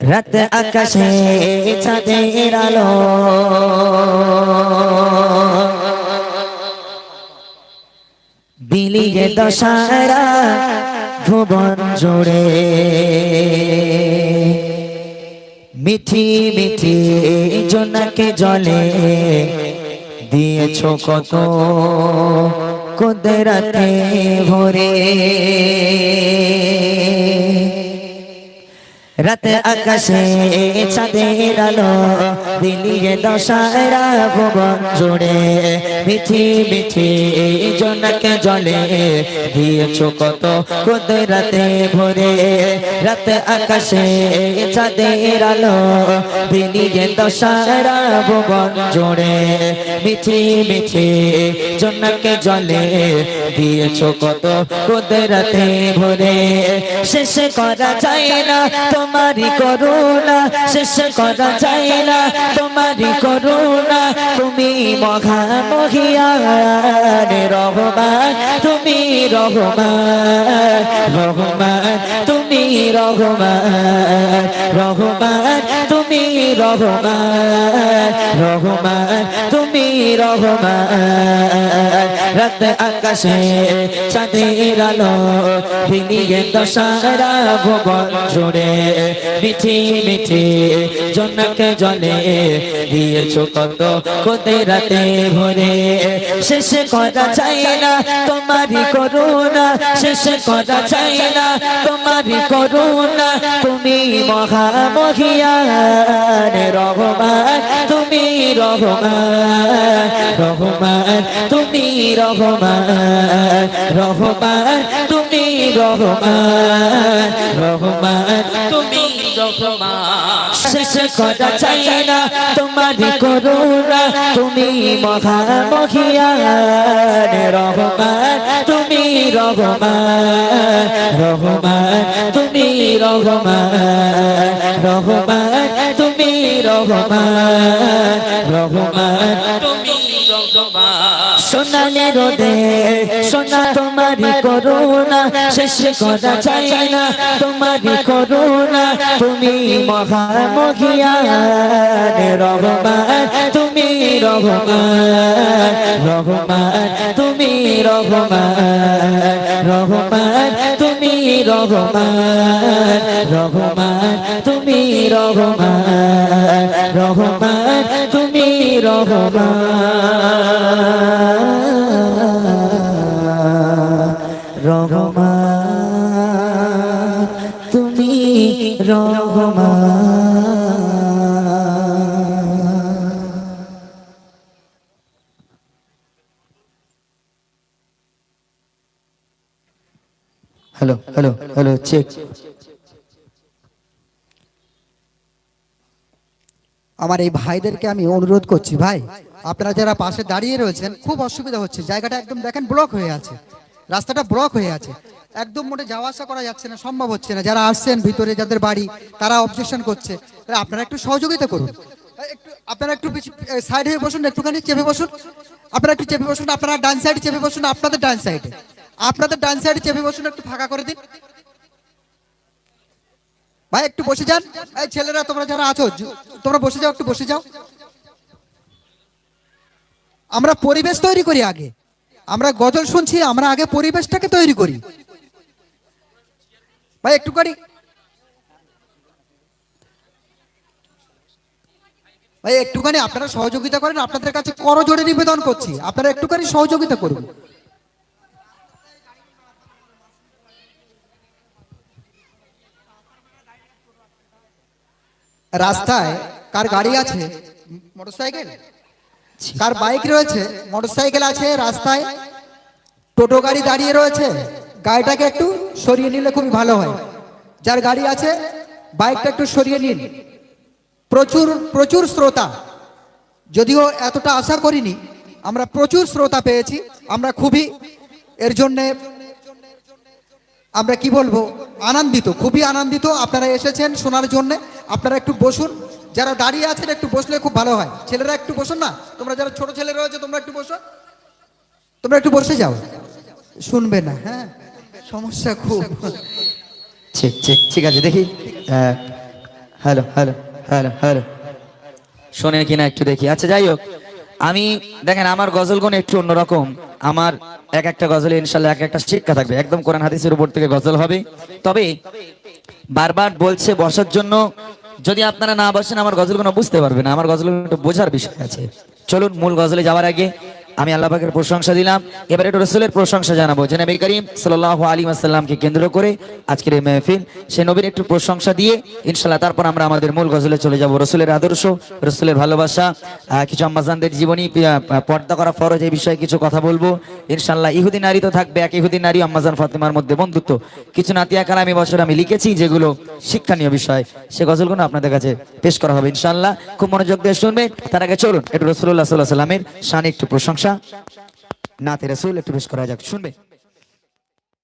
রাত আকাশে চাঁদের আলো। বিলিয়ে দশারা ভুবন জোড়ে। মিঠি মিঠি জোনাকে জলে দিয়েছ কত কুদরতে ভরে। রাত আকাশে চাঁদের আলো, দিলিয়ে দশারা ভুবন জুড়ে মিঠি মিঠি, জনকে জলে দিয়েছ কত কুদরতে ভরে। রাত আকাশে চাঁদের আলো, দিলিয়ে দশারা ভুবন জুড়ে মিঠি মিঠি, জনকে জলে দিয়েছ কত কুদরতে ভরে। শেষ করা যায় না তোমারি করুণা, শেষ করা যায় না। তোমারি করুণা, তুমি মহামহিয়ান রহমান, তুমি রহমান রহমান, তুমি রহমান রহমান, তুমি রহমান রহমান, তুমি রহমান রাত আকাশে চাঁদের আলো বিলিয়ে দশারা ভুবন জুড়ে। মিঠি মিঠি, জনকে জলে দিয়েছ কত কোতে রাতে ভরে। শেষ করা চাই না তোমারি করুণা, শেষ করা চাই না তোমারি করুণা। তুমি মহামহিয়ান রহমান, তুমি রহমান। রহমান, তুমি রহমান রহমান, তুমি রহমান রহমান, তুমি রহমান। শেষ করা চাই না তোমারি করুণা, তুমি মহামহিয়ান। রহমান, তুমি রহমান রহমান, তুমি রহমান রহমান, তুমি রহমান রহমান, তুমি সোনালি রোদে, সোনা তোমারি করুণা, শেষ করা চাই না তোমারি করুণা, তুমি মহামহিয়ান রহমান, তুমি রহমান রহমান, তুমি রহমান রহমান, তুমি রহমান রহমান, তুমি রহমান রহমান, তুমি Rahman. Rahman. Hello hello hello check আমার এই ভাইদেরকে আমি অনুরোধ করছি, ভাই, আপনারা যারা পাশে দাঁড়িয়ে রয়েছেন, খুব অসুবিধা হচ্ছে, জায়গাটা একদম দেখেন ব্লক হয়ে আছে। রাস্তাটা ব্লক হয়ে আছে। একদম মোটে যাওয়া আসা করা যাচ্ছে না, সম্ভব হচ্ছে না। যারা আসছেন ভিতরে, যাদের বাড়ি, তারা অবজেকশন করছে। আপনারা একটু সহযোগিতা করুন। আপনারা একটু সাইড হয়ে বসুন, একটুখানি চেপে বসুন। আপনারা একটু চেপে বসুন, আপনারা ডান সাইডে চেপে বসুন, আপনাদের ডান সাইডে আপনাদের ডান সাইডে চেপে বসুন, একটু ফাঁকা করে দিন। ভাই, একটু বসে যান। এই ছেলেরা, তোমরা যারা আছো তোমরা বসে যাও, একটু বসে যাও। আমরা পরিবেশ তৈরি করি আগে। আমরা গজল শুনছি, আমরা আগে পরিবেশটাকে তৈরি করি। ভাই, একটুখানি। ভাই, একটুখানি আপনারা সহযোগিতা করেন, আপনাদের কাছে করজোড়ে নিবেদন করছি। আপনারা একটুখানি সহযোগিতা করুন। রাস্তায় কার গাড়ি আছে? মোটরসাইকেল? কার বাইক রয়েছে? মোটরসাইকেল আছে রাস্তায়। টোটো গাড়ি দাঁড়িয়ে রয়েছে। গাড়িটাকে একটু সরিয়ে নিলে খুবই ভালো হয়। যার গাড়ি আছে বাইকটা একটু সরিয়ে নিন। প্রচুর প্রচুর শ্রোতা। যদিও এতটা আশা করিনি আমরা প্রচুর শ্রোতা পেয়েছি। আমরা খুবই এর জন্যে আমরা কি বলব? আনন্দিত খুবই আনন্দিত। আপনারা এসেছেন শোনার জন্য। আপনারা একটু বসুন। যারা দাঁড়িয়ে আছেন একটু বসলে খুব ভালো হয়। ছেলেরা একটু বসুন না? তোমরা যারা ছোট ছেলে রয়েছে তোমরা একটু বসো। তোমরা একটু বসে যাও। শুনবে না হ্যাঁ? সমস্যা খুব। ঠিক ঠিক ঠিক আছে দেখি। Ah, hello hello hello hello. শোনেন কিনা একটু দেখি। আচ্ছা যাই হোক। আমি দেখেন আমার গজলগুলো একটু অন্যরকম। আমার এক একটা গজলে ইনশাল্লাহ এক একটা শিক্ষা থাকবে। একদম কোরআন হাদিসের উপর থেকে গজল হবে। তবে বারবার বলছে বসার জন্য যদি আপনারা না বসেন, আমার গজল গজলগুলো বুঝতে পারবে না আমার একটু বোঝার বিষয় আছে। চলুন মূল গজলে যাওয়ার আগে আমি আল্লাহ পাকের প্রশংসা দিলাম। এবারে একটু রসুলের প্রশংসা জানাব। যে নবী করিম সাল্লাহ আলী আসাল্লামকে কেন্দ্র করে আজকের এই মেহফিল। সে নবীর একটু প্রশংসা দিয়ে ইনশাল্লাহ তারপর আমরা আমাদের মূল গজলে চলে যাব। রসুলের আদর্শ, রসুলের ভালোবাসা কিছু আম্মাজানদের জীবনী পর্দা করা ফরজ এই বিষয়ে কিছু কথা বলব। ইনশাল্লাহ ইহুদি নারী তো থাকবে, এক ইহুদি নারী আম্মাজান ফাতেমার মধ্যে বন্ধুত্ব। কিছু নাতিয়া কালামি বছর আমি লিখেছি যেগুলো শিক্ষণীয় বিষয়। সে গজলগুলো আপনাদের কাছে পেশ করা হবে ইনশাল্লাহ খুব মনোযোগ দিয়ে শুনবে তার আগে চলুন, একটু রসুল্লাহ সাল্লাহ সাল্লামের শানে একটু প্রশংসা নাতে রসুল একটু বেশ করা যাক শুনবে?